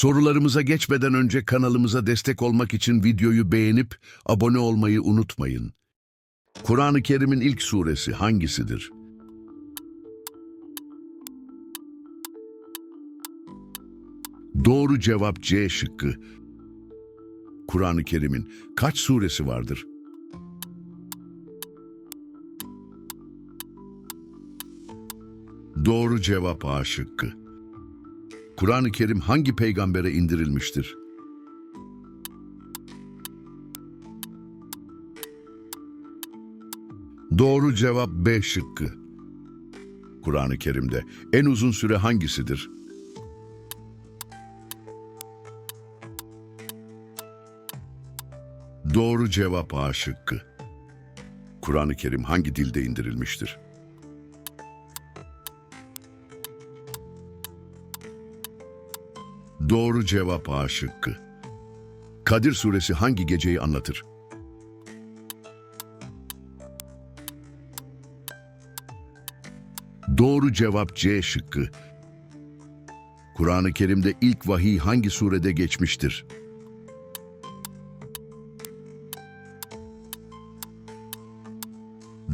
Sorularımıza geçmeden önce kanalımıza destek olmak için videoyu beğenip abone olmayı unutmayın. Kur'an-ı Kerim'in ilk suresi hangisidir? Doğru cevap C şıkkı. Kur'an-ı Kerim'in kaç suresi vardır? Doğru cevap A şıkkı. Kur'an-ı Kerim hangi peygambere indirilmiştir? Doğru cevap B şıkkı. Kur'an-ı Kerim'de en uzun süre hangisidir? Doğru cevap A şıkkı. Kur'an-ı Kerim hangi dilde indirilmiştir? Doğru cevap A şıkkı. Kadir suresi hangi geceyi anlatır? Doğru cevap C şıkkı. Kur'an-ı Kerim'de ilk vahiy hangi surede geçmiştir?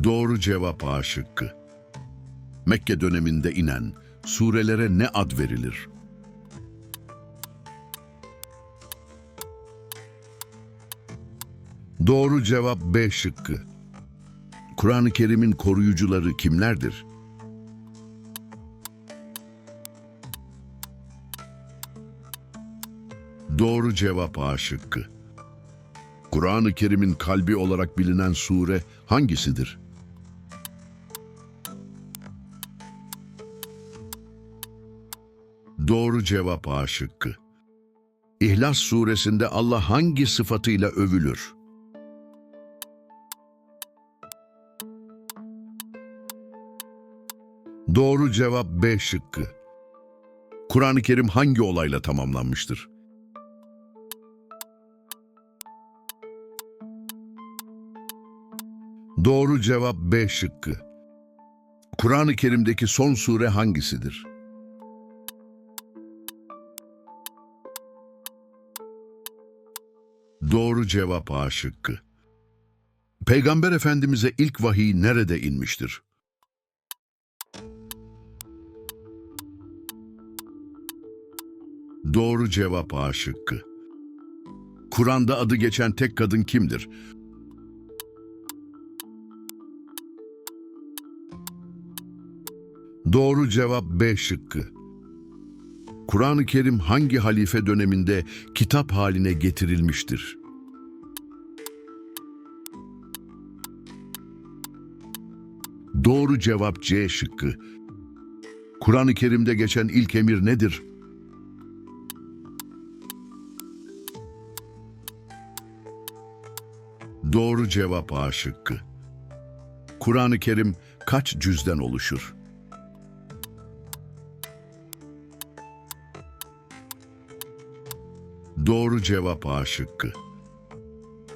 Doğru cevap A şıkkı. Mekke döneminde inen surelere ne ad verilir? Doğru cevap B şıkkı. Kur'an-ı Kerim'in koruyucuları kimlerdir? Doğru cevap A şıkkı. Kur'an-ı Kerim'in kalbi olarak bilinen sure hangisidir? Doğru cevap A şıkkı. İhlas suresinde Allah hangi sıfatıyla övülür? Doğru cevap B şıkkı. Kur'an-ı Kerim hangi olayla tamamlanmıştır? Doğru cevap B şıkkı. Kur'an-ı Kerim'deki son sure hangisidir? Doğru cevap A şıkkı. Peygamber Efendimiz'e ilk vahiy nerede inmiştir? Doğru cevap A şıkkı. Kur'an'da adı geçen tek kadın kimdir? Doğru cevap B şıkkı. Kur'an-ı Kerim hangi halife döneminde kitap haline getirilmiştir? Doğru cevap C şıkkı. Kur'an-ı Kerim'de geçen ilk emir nedir? Doğru cevap A şıkkı. Kur'an-ı Kerim kaç cüzden oluşur? Doğru cevap A şıkkı.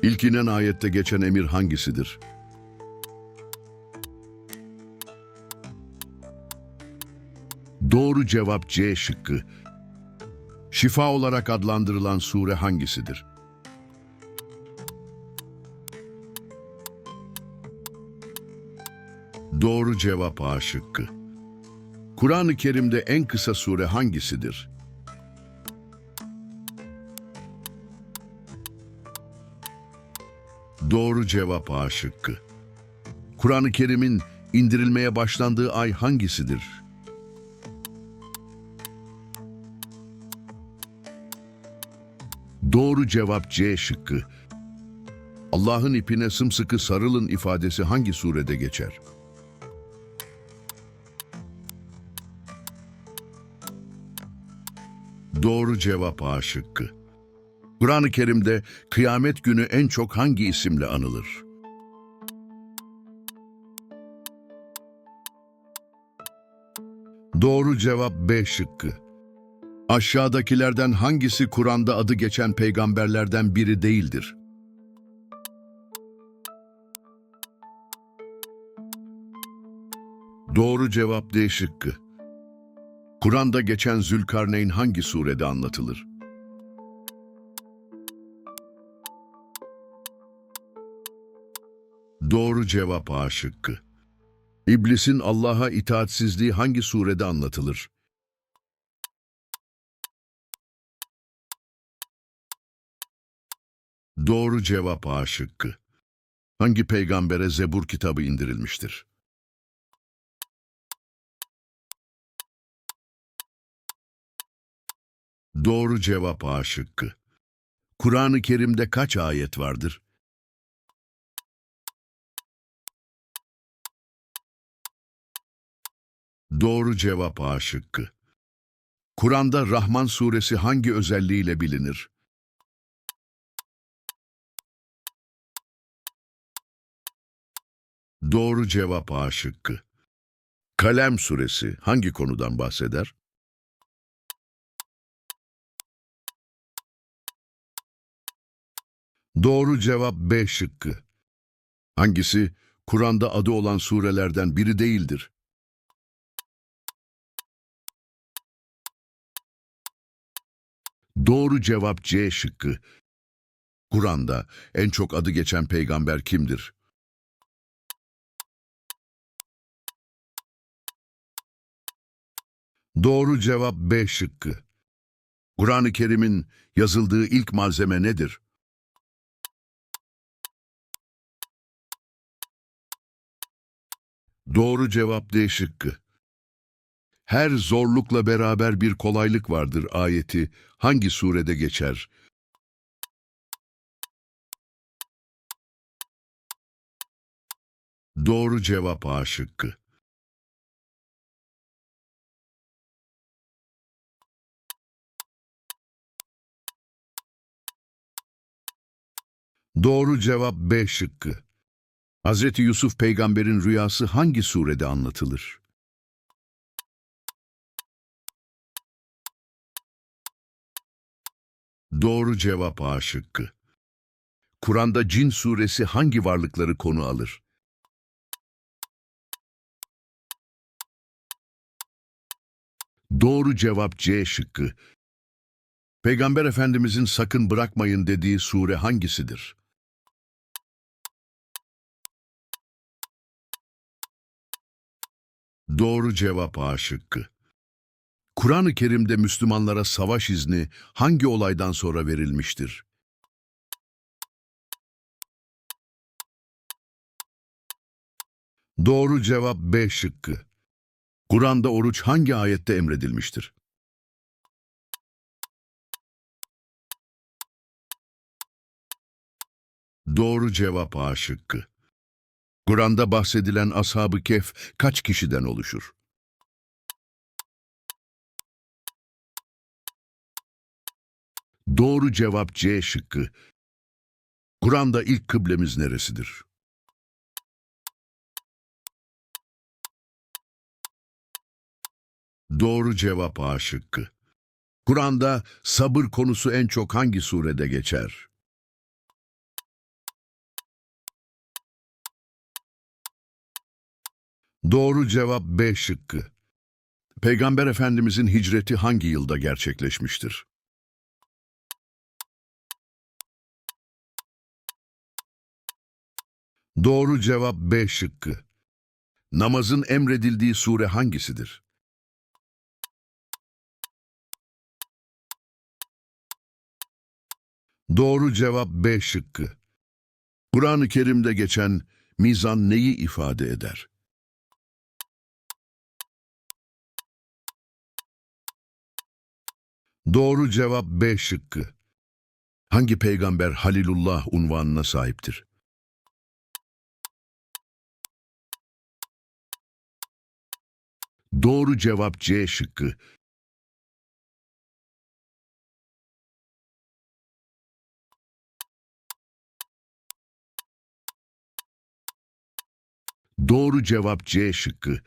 İlk inen ayette geçen emir hangisidir? Doğru cevap C şıkkı. Şifa olarak adlandırılan sure hangisidir? Doğru cevap A şıkkı. Kur'an-ı Kerim'de en kısa sure hangisidir? Doğru cevap A şıkkı. Kur'an-ı Kerim'in indirilmeye başlandığı ay hangisidir? Doğru cevap C şıkkı. Allah'ın ipine sımsıkı sarılın ifadesi hangi surede geçer? Doğru cevap A şıkkı. Kur'an-ı Kerim'de kıyamet günü en çok hangi isimle anılır? Doğru cevap B şıkkı. Aşağıdakilerden hangisi Kur'an'da adı geçen peygamberlerden biri değildir? Doğru cevap D şıkkı. Kur'an'da geçen Zülkarneyn hangi surede anlatılır? Doğru cevap A şıkkı. İblisin Allah'a itaatsizliği hangi surede anlatılır? Doğru cevap A şıkkı. Hangi peygambere Zebur kitabı indirilmiştir? Doğru cevap A şıkkı. Kur'an-ı Kerim'de kaç ayet vardır? Doğru cevap A şıkkı. Kur'an'da Rahman suresi hangi özelliğiyle bilinir? Doğru cevap A şıkkı. Kalem suresi hangi konudan bahseder? Doğru cevap B şıkkı. Hangisi Kur'an'da adı olan surelerden biri değildir? Doğru cevap C şıkkı. Kur'an'da en çok adı geçen peygamber kimdir? Doğru cevap B şıkkı. Kur'an-ı Kerim'in yazıldığı ilk malzeme nedir? Doğru cevap D şıkkı. Her zorlukla beraber bir kolaylık vardır ayeti hangi surede geçer? Doğru cevap A şıkkı. Doğru cevap B şıkkı. Hazreti Yusuf peygamberin rüyası hangi surede anlatılır? Doğru cevap A şıkkı. Kur'an'da Cin suresi hangi varlıkları konu alır? Doğru cevap C şıkkı. Peygamber Efendimizin sakın bırakmayın dediği sure hangisidir? Doğru cevap A şıkkı. Kur'an-ı Kerim'de Müslümanlara savaş izni hangi olaydan sonra verilmiştir? Doğru cevap B şıkkı. Kur'an'da oruç hangi ayette emredilmiştir? Doğru cevap A şıkkı. Kur'an'da bahsedilen ashab-ı kehf kaç kişiden oluşur? Doğru cevap C şıkkı. Kur'an'da ilk kıblemiz neresidir? Doğru cevap A şıkkı. Kur'an'da sabır konusu en çok hangi surede geçer? Doğru cevap B şıkkı. Peygamber Efendimizin hicreti hangi yılda gerçekleşmiştir? Doğru cevap B şıkkı. Namazın emredildiği sure hangisidir? Doğru cevap B şıkkı. Kur'an-ı Kerim'de geçen mizan neyi ifade eder? Doğru cevap B şıkkı. Hangi peygamber Halilullah unvanına sahiptir? Doğru cevap C şıkkı. Doğru cevap C şıkkı.